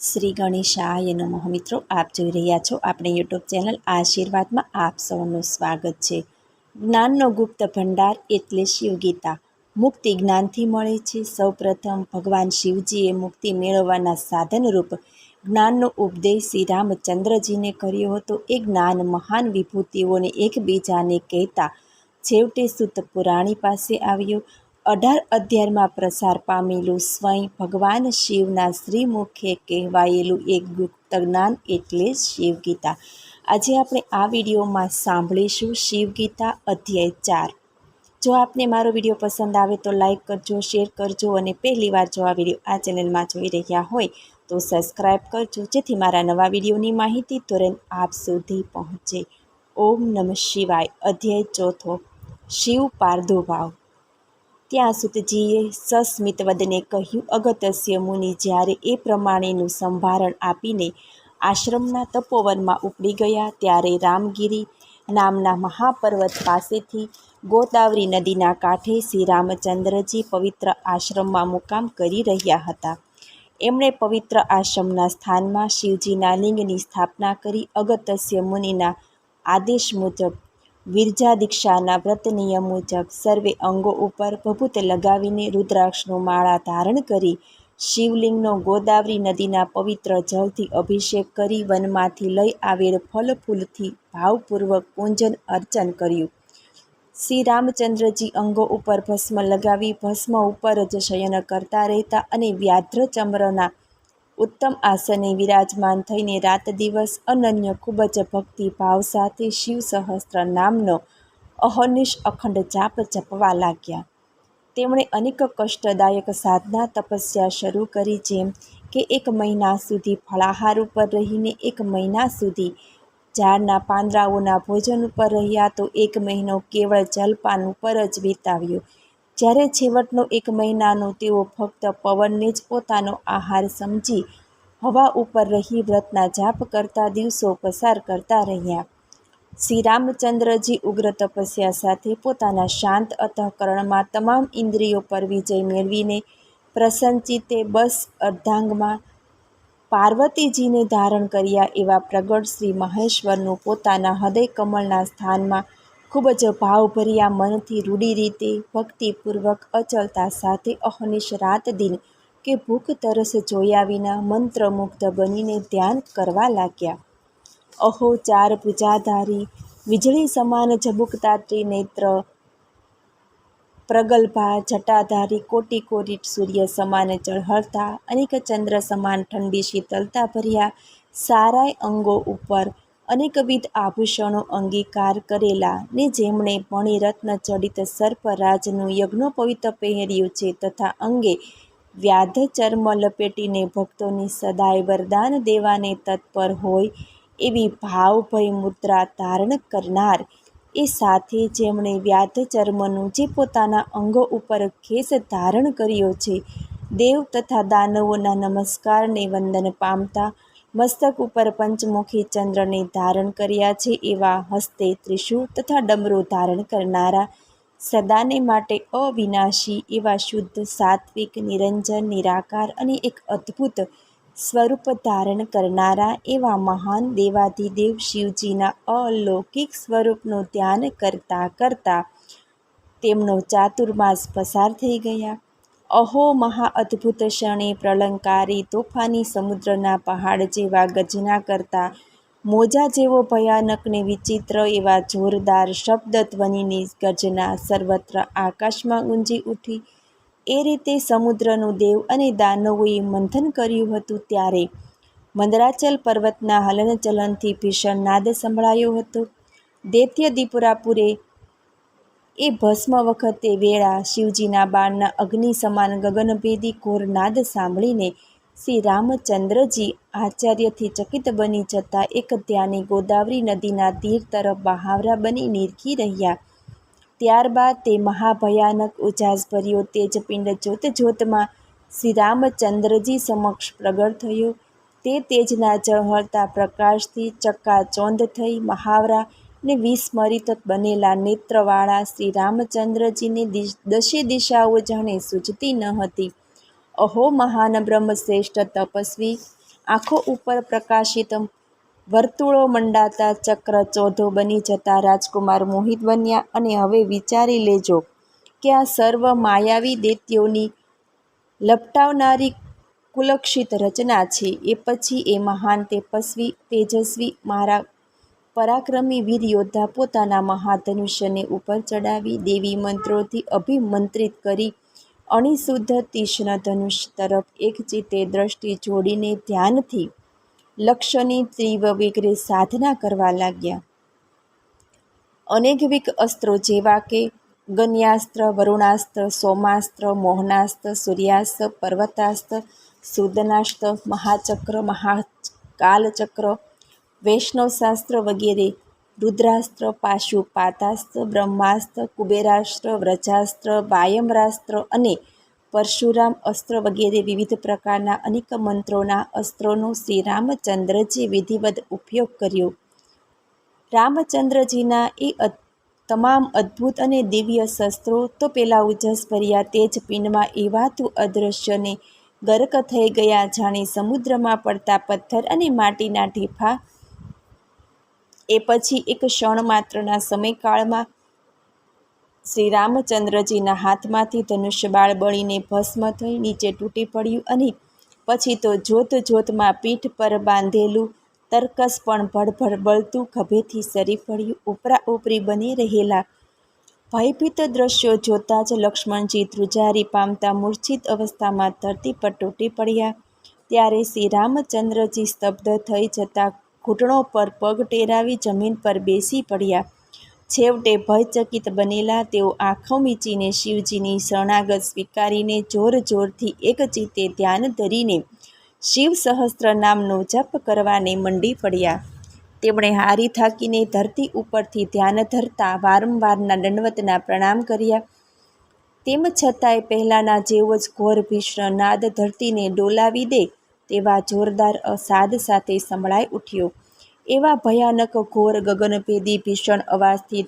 શ્રી ગણેશાય નમઃ. મિત્રો, આપ જોઈ રહ્યા છો આપણે યુટ્યુબ ચેનલ આશીર્વાદમાં આપ સૌનું સ્વાગત છે. જ્ઞાનનો ગુપ્ત ભંડાર એટલે શિવગીતા. મુક્તિ જ્ઞાનથી મળે છે. સૌપ્રથમ ભગવાન શિવજીએ મુક્તિ મેળવવાના સાધનરૂપ જ્ઞાનનો ઉપદેશ શ્રી રામચંદ્રજીને કર્યો હતો. એ જ્ઞાન મહાન વિભૂતિઓને એકબીજાને કહેતા છેવટે સુત પુરાણી પાસે આવ્યો. અઢાર અધ્યાયમાં પ્રસાર પામેલું સ્વયં ભગવાન શિવના શ્રીમુખે કહેવાયેલું એક ગુપ્ત જ્ઞાન એટલે શિવગીતા. આજે આપણે આ વિડીયોમાં સાંભળીશું શિવગીતા અધ્યાય ચાર. જો આપને મારો વીડિયો પસંદ આવે તો લાઇક કરજો, શેર કરજો અને પહેલીવાર જો આ વીડિયો આ ચેનલમાં જોઈ રહ્યા હોય તો સબસ્ક્રાઈબ કરજો, જેથી મારા નવા વિડીયોની માહિતી તુરંત આપ સુધી પહોંચે. ઓમ નમઃ શિવાય. અધ્યાય ચોથો. શિવ પાર્દુભાવ ત્યાં સુતજીએ સસ્મિત વદને કહ્યું, અગત્યસ્ય મુનિ, જ્યારે એ પ્રમાણેનું સંભારણ આપીને આશ્રમના તપોવનમાં ઉપડી ગયા, ત્યારે રામગીરી નામના મહાપર્વત પાસેથી ગોદાવરી નદીના કાંઠે શ્રી રામચંદ્રજી પવિત્ર આશ્રમમાં મુકામ કરી રહ્યા હતા. એમણે પવિત્ર આશ્રમના સ્થાનમાં શિવજીના લિંગની સ્થાપના કરી, અગત્યસ્ય મુનિના આદેશ મુજબ વિરજા દીક્ષાના વ્રત નિયમ મુજબ સર્વે અંગો ઉપર ભભૂત લગાવીને રુદ્રાક્ષનો માળા ધારણ કરી શિવલિંગનો ગોદાવરી નદીના પવિત્ર જળથી અભિષેક કરી વનમાંથી લઈ આવેલ ફલ ફૂલથી ભાવપૂર્વક પૂજન અર્ચન કર્યું. શ્રી રામચંદ્રજી અંગો ઉપર ભસ્મ લગાવી ભસ્મ ઉપર જ શયન કરતા રહેતા અને વ્યાધ્ર ચંદ્રના ઉત્તમ આસને વિરાજમાન થઈને રાત દિવસ અનન્ય ખૂબ જ ભક્તિભાવ સાથે શિવ સહસ્ત્ર નામનો અહર્નિશ અખંડ જાપ જપવા લાગ્યા. તેમણે અનેક કષ્ટદાયક સાધના તપસ્યા શરૂ કરી જેમ કે એક મહિના સુધી ફળાહાર ઉપર રહીને એક મહિના સુધી ઝાડના પાંદડાઓના ભોજન ઉપર રહ્યા તો એક મહિનો કેવળ જલપાન ઉપર જ વિતાવ્યો. જ્યારે છેવટનો એક મહિનાનો તેઓ ફક્ત પવનને જ પોતાનો આહાર સમજી હવા ઉપર રહી વ્રતના જાપ કરતા દિવસો પસાર કરતા રહ્યા. શ્રી રામચંદ્રજી ઉગ્ર તપસ્યા સાથે પોતાના શાંત અંતઃકરણમાં તમામ ઇન્દ્રિયો પર વિજય મેળવીને પ્રસન્નચિત્તે બસ અર્ધાંગમાં પાર્વતીજીને ધારણ કર્યા એવા પ્રગટ શ્રી મહેશ્વરનું પોતાના હૃદય કમળના સ્થાનમાં ખૂબ જ ભાવભર્યા, મનથી રૂઢી રીતે, ભક્તિપૂર્વક અચલતા સાથે અહનિશ રાત દિન કે ભૂખ તરસ જોયા વિના મંત્રમુગ્ધ બનીને ધ્યાન કરવા લાગ્યા. અહો ચાર પૂજાધારી, વીજળી સમાન ઝબુકતા ત્રિનેત્ર, પ્રગલ્ભા, જટાધારી કોટી કોટી સૂર્ય સમાન ચળહળતા અનેક ચંદ્ર સમાન ઠંડી શીતલતા ભર્યા, સારાય અંગો ઉપર અનેકવિધ આભૂષણો અંગીકાર કરેલા ને જેમણે મણિરત્ન જડિત સર્પરાજનું યજ્ઞોપવિત પહેર્યું છે તથા અંગે વ્યાધ ચર્મ લપેટીને ભક્તોની સદાય વરદાન દેવાને તત્પર હોય એવી ભાવભય મુદ્રા ધારણ કરનાર એ સાથે જેમણે વ્યાધ ચર્મનું જે પોતાના અંગો ઉપર ખેસ ધારણ કર્યો છે, દેવ તથા દાનવોના નમસ્કારને વંદન પામતા મસ્તક ઉપર પંચમુખી ચંદ્રને ધારણ કર્યા છે એવા હસ્તે ત્રિશૂળ તથા ડમરો ધારણ કરનારા સદાને માટે અવિનાશી એવા શુદ્ધ, સાત્વિક, નિરંજન, નિરાકાર અને એક અદ્ભુત સ્વરૂપ ધારણ કરનારા એવા મહાન દેવાધિદેવ શિવજીના અલૌકિક સ્વરૂપનું ધ્યાન કરતાં કરતાં તેમનો ચાતુર્માસ પસાર થઈ ગયા. અહો મહા અદ્ભુત ક્ષણે પ્રલંકારી તોફાની સમુદ્રના પહાડ જેવા ગજના કરતા મોજા જેવો ભયાનક ને વિચિત્ર એવા જોરદાર શબ્દ ધ્વનિની ગર્જના સર્વત્ર આકાશમાં ગુંજી ઉઠી. એ રીતે સમુદ્રનું દેવ અને દાનવોએ મંથન કર્યું હતું ત્યારે મંદરાચલ પર્વતના હલનચલનથી ભીષણ નાદ સંભળાયો હતો. દૈત્ય દીપુરાપુરે એ ભસ્મ વખતે વેળા શિવજીના બાણના અગ્નિ સમાન ગગનભેદી ઘોરનાદ સાંભળીને શ્રી રામચંદ્રજી આચાર્યથી ચકિત બની જતા એક ધ્યાની ગોદાવરી નદીના તીર તરફ બહાવરા બની નીરખી રહ્યા. ત્યારબાદ તે મહાભયાનક ઉજાસભર્યો તેજપિંડ જોત જોતમાં શ્રી રામચંદ્રજી સમક્ષ પ્રગટ થયો. તે તેજના ઝળહળતા પ્રકાશથી ચકાચોંધ થઈ મહાવરા ને વિસ્મરિત બનેલા નેત્રવાળા શ્રી રામચંદ્રજીને દશે દિશાઓ જાણે સૂઝતી ન હતી. અહો મહાન બ્રહ્મશ્રેષ્ઠ તપસ્વી, આંખો ઉપર પ્રકાશિત વર્તુળો મંડાતા ચક્ર ચોધો બની જતા રાજકુમાર મોહિત બન્યા અને હવે વિચારી લેજો કે આ સર્વ માયાવી દેત્યોની લપટાવનારી કુલક્ષિત રચના છે. એ પછી એ મહાન તેપસ્વી, તેજસ્વી મારા પરાક્રમી વીર યોદ્ધા પોતાના મહાધનુષ્યને ઉપર ચડાવી દેવી મંત્રોથી અભિમંત્રિત કરી અણિશુદ્ધ તીક્ષ્ણ ધનુષ તરફ એકચિત્તે દ્રષ્ટિ જોડીને ધ્યાનથી લક્ષ્યની તીવ્ર વેગરે સાધના કરવા લાગ્યા. અનેકવિક અસ્ત્રો જેવા કે ગન્યાસ્ત્ર, વરુણાસ્ત્ર, સોમાસ્ત્ર, મોહનાસ્ત્ર સૂર્યાસ્ત્ર પર્વતાસ્ત્ર સુદનાસ્ત્ર મહાચક્ર, મહાકાલચક્ર વૈષ્ણવશાસ્ત્ર વગેરે, રુદ્રાસ્ત્ર, પાશુ, પાતાસ્ત્ર, બ્રહ્માસ્ત્ર, કુબેરાસ્ત્ર, વ્રજાસ્ત્ર, વાયમરાસ્ત્ર અને પરશુરામ અસ્ત્ર વગેરે વિવિધ પ્રકારના અનેક મંત્રોના અસ્ત્રોનો શ્રી રામચંદ્રજીએ વિધિવત ઉપયોગ કર્યો. રામચંદ્રજીના એ તમામ અદ્ભુત અને દિવ્ય શસ્ત્રો તો પેલા ઉજસભર્યા તેજ પિંડમાં એવાતું અદૃશ્યને ગરક થઈ ગયા જાણે સમુદ્રમાં પડતા પથ્થર અને માટીના ઢેફા એ પછી એક ક્ષણ માત્રના સમયકાળમાં શ્રી રામચંદ્રજીના હાથમાંથી ધનુષ્ય બાળ બળીને ભસ્મ થઈ નીચે તૂટી પડ્યું અને પછી તો જોત જોતમાં પીઠ પર બાંધેલું તરકસ પણ ભડભડ બળતું ખભેથી સરી પડ્યું. ઉપરા ઉપરી બની રહેલા ભયભીત દ્રશ્યો જોતાં જ લક્ષ્મણજી ધ્રુજારી પામતા મૂર્છિત અવસ્થામાં ધરતી પર તૂટી પડ્યા. ત્યારે શ્રી રામચંદ્રજી સ્તબ્ધ થઈ જતાં ઘૂંટણો પર પગ ટેરાવી જમીન પર બેસી પડ્યા. છેવટે ભયચકિત બનેલા તેઓ આંખો મીચીને શિવજીની શરણાગત સ્વીકારીને જોર જોરથી એકચિત્તે ધ્યાન ધરીને શિવ સહસ્ત્ર નામનો જપ કરવાને મંડી પડ્યા. તેમણે હારી થાકીને ધરતી ઉપરથી ધ્યાન ધરતા વારંવારના દંડવતના પ્રણામ કર્યા. તેમ છતાંય પહેલાંના જેવો જ ઘોર ભીષણ નાદ ધરતીને ડોલાવી દે તેવા જોરદાર અસાદ સાથે સંભળાઈ ઉઠ્યો. એવા ભયાનક ઘોર ગગનભેદી ભીષણ અવાજથી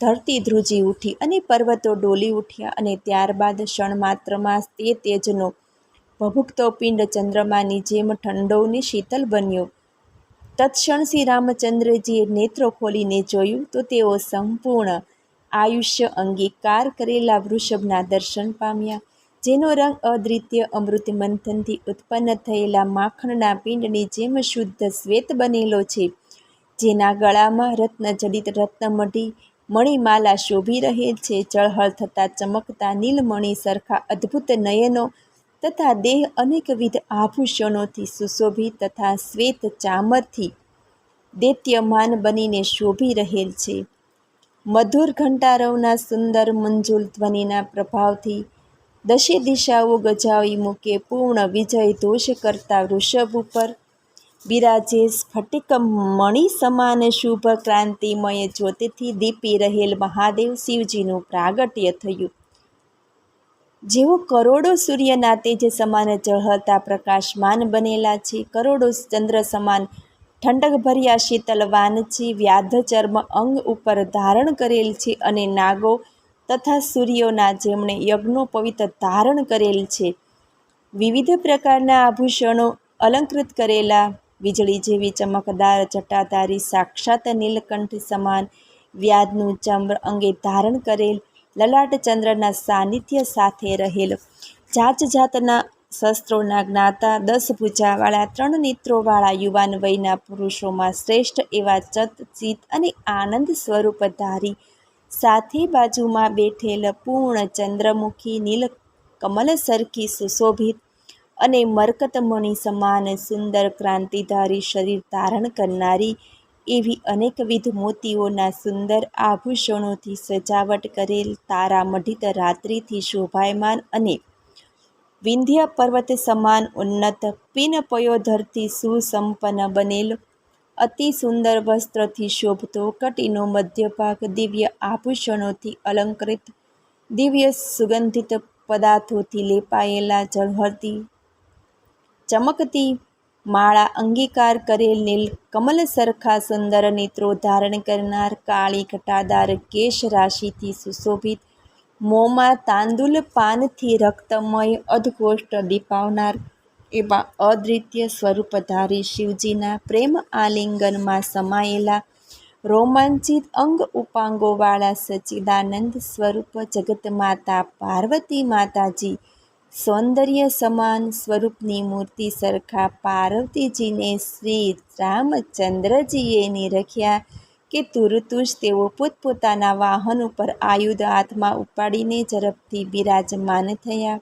ધરતી ધ્રુજી ઉઠી અને પર્વતો ડોલી ઉઠ્યા અને ત્યારબાદ ક્ષણ માત્રમાં તે તેજનો ભભૂકતો પિંડ ચંદ્રમાની જેમ ઠંડોની શીતલ બન્યો. તત્ક્ષણ શ્રી રામચંદ્રજીએ નેત્રો ખોલીને જોયું તો તેઓ સંપૂર્ણ આયુષ્ય અંગીકાર કરેલા વૃષભના દર્શન પામ્યા. જેનો રંગ અદ્વિતીય અમૃત મંથનથી ઉત્પન્ન થયેલા માખણના પિંડની જેમ શુદ્ધ શ્વેત બનેલો છે, જેના ગળામાં રત્નજડિત રત્નમઢી મણિમાલા શોભી રહેલ છે, ચળહળ થતાં ચમકતા નીલમણી સરખા અદ્ભુત નયનો તથા દેહ અનેકવિધ આભૂષણોથી સુશોભિત તથા શ્વેત ચામરથી દૈત્યમાન બનીને શોભી રહેલ છે. મધુર ઘંટારવના સુંદર મંજુલ ધ્વનિના પ્રભાવથી દશે દિશાઓ ગજાવી મૂકે, પૂર્ણ વિજય દોષ કરતા વૃષભ ઉપર. બિરાજે સ્ફટિક મણિ સમાન શુભ ક્રાંતિમય જ્યોતિથી દીપી રહેલ મહાદેવ શિવજીનું પ્રાગટ્ય થયું. જેઓ કરોડો સૂર્યના તેજ સમાન ઝળહળતા પ્રકાશમાન બનેલા છે, કરોડો ચંદ્ર સમાન ઠંડકભર્યા શીતલવાન છે વ્યાધ ચર્મ અંગ ઉપર ધારણ કરેલ છે અને નાગો તથા સૂર્યોના જેમણે યજ્ઞો પવિત્ર ધારણ કરેલ છે. વિવિધ પ્રકારના આભૂષણો અલંકૃત કરેલા, વીજળી જેવી ચમકદાર જટાધારી સાક્ષાત નીલકંઠ સમાન, વ્યાજનું ચંદ્ર અંગે ધારણ કરેલ, લલાટ ચંદ્રના સાનિધ્ય સાથે રહેલ, જાત જાતના શસ્ત્રોના જ્ઞાતા, દસ ભૂજાવાળા, ત્રણ નેત્રોવાળા યુવાન વયના પુરુષોમાં શ્રેષ્ઠ એવા ચત ચિત્ત અને આનંદ સ્વરૂપધારી સાથે બાજુમાં બેઠેલ પૂર્ણ ચંદ્રમુખી નીલ કમલ સરખી સુશોભિત અને મરકતમણિ સમાન સુંદર ક્રાંતિધારી શરીર ધારણ કરનારી એવી અનેકવિધ મોતીઓના સુંદર આભૂષણોથી સજાવટ કરેલ તારામઢિત રાત્રિથી શોભાયમાન અને વિંધ્ય પર્વત સમાન ઉન્નત પિન પયોધરથી સુસંપન્ન બનેલ અતિ સુંદર વસ્ત્રથી શોભતો, કટીનો મધ્ય ભાગ દિવ્ય આભૂષણોથી અલંકૃત, દિવ્ય સુગંધિત પદાર્થોથી લેપાયેલા ઝળહળતી ચમકતી માળા અંગીકાર કરેલ નીલ કમલ સરખા સુંદર નેત્રો ધારણ કરનાર કાળી ઘટાદાર કેશ રાશિથી સુશોભિત, મોંમાં તાંદુલ પાનથી રક્તમય અધઘોષ્ટ દીપાવનાર એવા અદ્વિતીય સ્વરૂપધારી શિવજીના પ્રેમ આલિંગનમાં સમાયેલા રોમાંચિત અંગ ઉપાંગોવાળા સચ્ચિદાનંદ સ્વરૂપ જગતમાતા પાર્વતી માતાજી સૌંદર્ય સમાન સ્વરૂપની મૂર્તિ સરખા પાર્વતીજીને શ્રી રામચંદ્રજીએ નિરખ્યા કે તુરત તેઓ પોતપોતાના વાહન ઉપર આયુધ હાથમાં ઉપાડીને ઝડપથી બિરાજમાન થયા.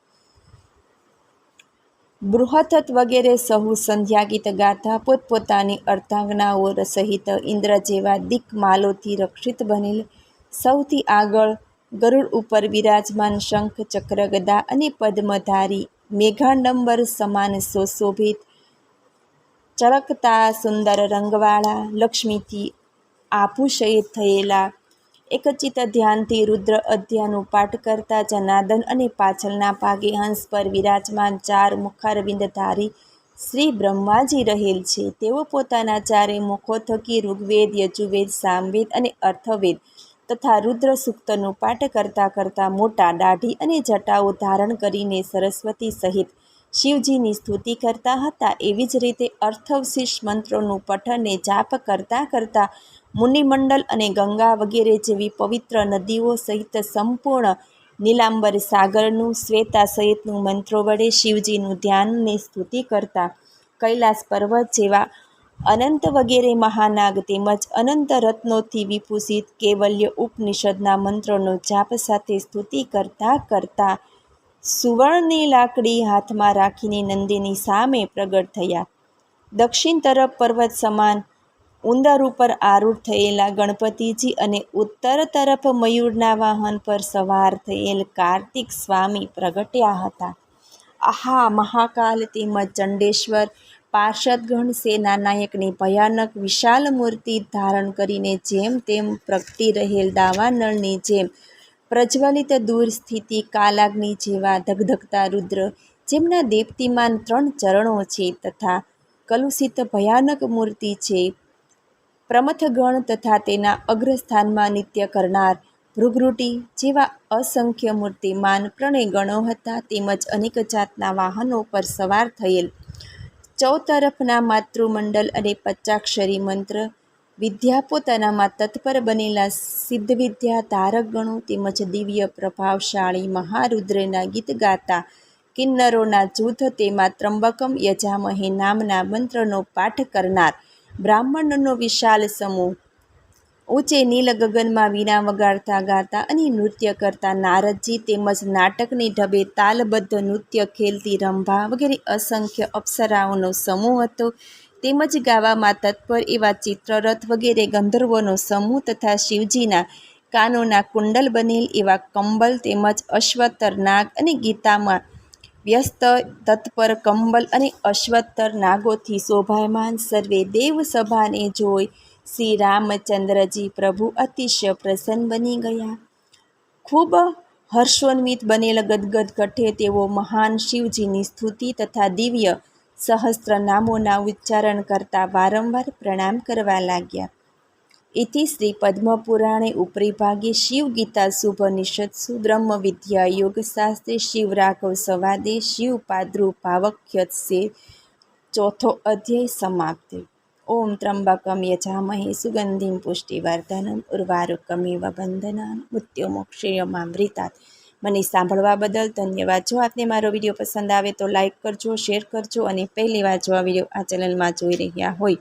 બૃહથત વગેરે સહુ સંધ્યા ગીત ગાતા પોતપોતાની અર્ધાંગનાઓ સહિત ઇન્દ્ર જેવા દિક્માલોથી રક્ષિત બનેલ. સૌથી આગળ ગરુડ ઉપર બિરાજમાન શંખ ચક્ર ગદા અને પદ્મધારી મેઘાડંબર સમાન સુશોભિત ચળકતા સુંદર રંગવાળા લક્ષ્મીથી આભૂષિત થયેલા એકચિત ધ્યાનથી રુદ્ર અધ્યાયનું પાઠ કરતા જનાર્દન અને પાછળના ભાગે હંસ પર વિરાજમાન ચાર મુખારવિંદધારી શ્રી બ્રહ્માજી રહેલ છે. તેઓ પોતાના ચારે મુખો થકી ઋગ્વેદ, યજુર્વેદ, સામવેદ અને અર્થવેદ તથા રુદ્ર સૂક્તનું પાઠ કરતા કરતા મોટા દાઢી અને જટાઓ ધારણ કરીને સરસ્વતી સહિત શિવજીની સ્તુતિ કરતા હતા. એવી જ રીતે અર્થવશિષ મંત્રોનું પઠન ને જાપ કરતા કરતા મુનિમંડલ અને ગંગા વગેરે જેવી પવિત્ર નદીઓ સહિત સંપૂર્ણ નીલાંબર સાગરનું, શ્વેતા સહિતનું મંત્રો વડે શિવજીનું ધ્યાનની સ્તુતિ કરતા કૈલાસ પર્વત જેવા અનંત વગેરે મહાનાગ તેમજ અનંત રત્નોથી વિભૂષિત કેવલ્ય ઉપનિષદના મંત્રોનો જાપ સાથે સ્તુતિ કરતા કરતા સુવર્ણની લાકડી હાથમાં રાખીને નંદીની સામે પ્રગટ થયા. દક્ષિણ તરફ પર્વત સમાન ઉંદર ઉપર આરૂઢ થયેલા ગણપતિજી અને ઉત્તર તરફ મયુરના વાહન પર સવાર થયેલ કાર્તિક સ્વામી પ્રગટ્યા હતા. આહા, મહાકાલ તેમજ ચંડેશ્વર પાર્ષદગણ સેના નાયકની ભયાનક વિશાલ મૂર્તિ ધારણ કરીને જેમ તેમ પ્રગટી રહેલ દાવાનળની જેમ પ્રજ્વલિત દૂર સ્થિતિ કાલાગ્નિ જેવા ધગધગતા રુદ્ર જેમના દેવતીમાન ત્રણ ચરણો છે તથા કલુષિત ભયાનક મૂર્તિ છે પ્રમથગણ તથા તેના અગ્રસ્થાનમાં નિત્ય કરનાર ભૃગૃટી જેવા અસંખ્ય મૂર્તિમાન પ્રણયગણો હતા તેમજ અનેક જાતના વાહનો પર સવાર થયેલ. ચૌતરફના માતૃમંડલ અને પચ્ચાક્ષરી મંત્ર વિદ્યા પોતાનામાં તત્પર બનેલા સિદ્ધવિદ્યા ધારક ગણો તેમજ દિવ્ય પ્રભાવશાળી મહારુદ્રના ગીત ગાતા કિન્નરોના જૂથ તેમાં ત્રંબકમ યજામહે નામના મંત્રનો પાઠ કરનાર બ્રાહ્મણનો વિશાળ સમૂહ. ઊંચે નીલ ગગનમાં વીણા વગાડતા ગાતા અને નૃત્ય કરતા નારદજી તેમજ નાટકની ઢબે તાલબદ્ધ નૃત્ય ખેલતી રંભા વગેરે અસંખ્ય અપ્સરાઓનો સમૂહ હતો. તેમજ ગાવામાં તત્પર એવા ચિત્રરથ વગેરે ગંધર્વોનો સમૂહ તથા શિવજીના કાનોના કુંડલ બનેલ એવા કંબલ તેમજ અશ્વતર નાગ અને ગીતામાં વ્યસ્ત, તત્પર, કંબલ અને અશ્વત્થર નાગોથી શોભાયમાન સર્વે દેવસભાને જોઈ શ્રી રામચંદ્રજી પ્રભુ અતિશય પ્રસન્ન બની ગયા. ખૂબ હર્ષોન્વિત બનેલ ગદગદ કઠે તેઓ મહાન શિવજીની સ્તુતિ તથા દિવ્ય સહસ્ત્ર નામોના ઉચ્ચારણ કરતા વારંવાર પ્રણામ કરવા લાગ્યા. ઇતિ શ્રી પદ્મપુરાણે ઉપરી ભાગે શિવગીતા શુભનિષત્સુ બ્રહ્મ વિદ્યા યોગશાસ્ત્રે શાસ્ત્રે શિવરાઘવ સંવાદે શિવ પાદૃભાવખ્યત્સે ચોથો અધ્યાય સમાપ્ત. ઓમ ત્રંબકમ યજામહે સુગંધિમ પુષ્ટિવર્ધનમ ઉર્વારુકમિવ બંધનાન મૃત્યુમોક્ષયમામૃતાત મને સાંભળવા બદલ ધન્યવાદ. જો આપને મારો વીડિયો પસંદ આવે તો લાઈક કરજો, શેર કરજો અને પહેલી વાર જો આ વીડિયો આ ચેનલમાં જોઈ રહ્યા હોય